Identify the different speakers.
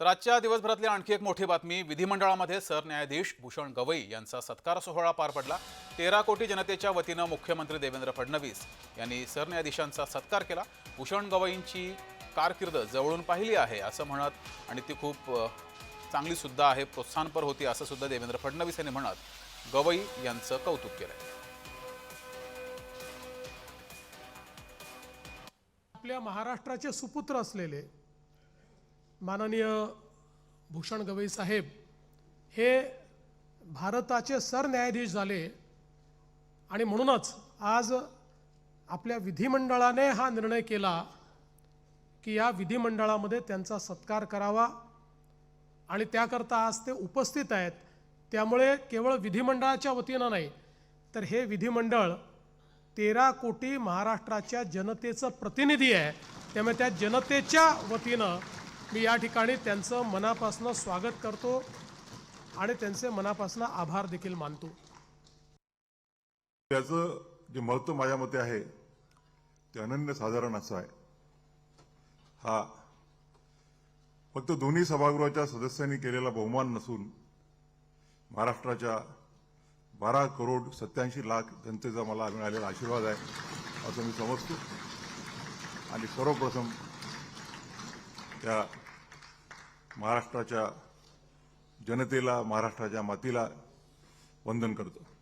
Speaker 1: तर आजच्या दिवसभरातली आणखी एक मोठी बातमी. विधिमंडळामध्ये सरन्यायाधीश भूषण गवई यांचा सत्कार सोहळा पार पडला. तेरा कोटी जनतेच्या वतीनं मुख्यमंत्री देवेंद्र फडणवीस यांनी सरन्यायाधीशांचा सत्कार केला. भूषण गवईंची कारकीर्द जवळून पाहिली आहे असं म्हणत आणि ती खूप चांगलीसुद्धा आहे प्रोत्साहनपर होती असं सुद्धा देवेंद्र फडणवीस यांनी म्हणत गवई यांचं कौतुक केलं
Speaker 2: आपल्या महाराष्ट्राचे सुपुत्र असलेले माननीय भूषण गवई साहेब हे भारताचे सरन्यायाधीश झाले आणि म्हणूनच आज आपल्या विधिमंडळाने हा निर्णय केला की या विधिमंडळामध्ये त्यांचा सत्कार करावा आणि त्याकरता आज ते उपस्थित आहेत. त्यामुळे केवळ विधिमंडळाच्या वतीनं नाही तर हे विधिमंडळ तेरा कोटी महाराष्ट्राच्या जनतेचं प्रतिनिधी आहे. त्यामुळे त्या जनतेच्या वतीनं मी या ठिकाणी त्यांचं मनापासून स्वागत करतो आणि त्यांचे मनापासून आभार देखील मानतो.
Speaker 3: त्याचं जे महत्त्व माझ्या मते आहे ते अनन्यसाधारण असं आहे. हा फक्त दोन्ही सभागृहाच्या सदस्यांनी केलेला बहुमान नसून महाराष्ट्राच्या बारा करोड सत्याऐंशी लाख जनतेचा मला मिळालेला आशीर्वाद आहे असं मी समजतो. आणि सर्वप्रथम त्या महाराष्ट्राच्या जनतेला महाराष्ट्राच्या मातीला वंदन करतो.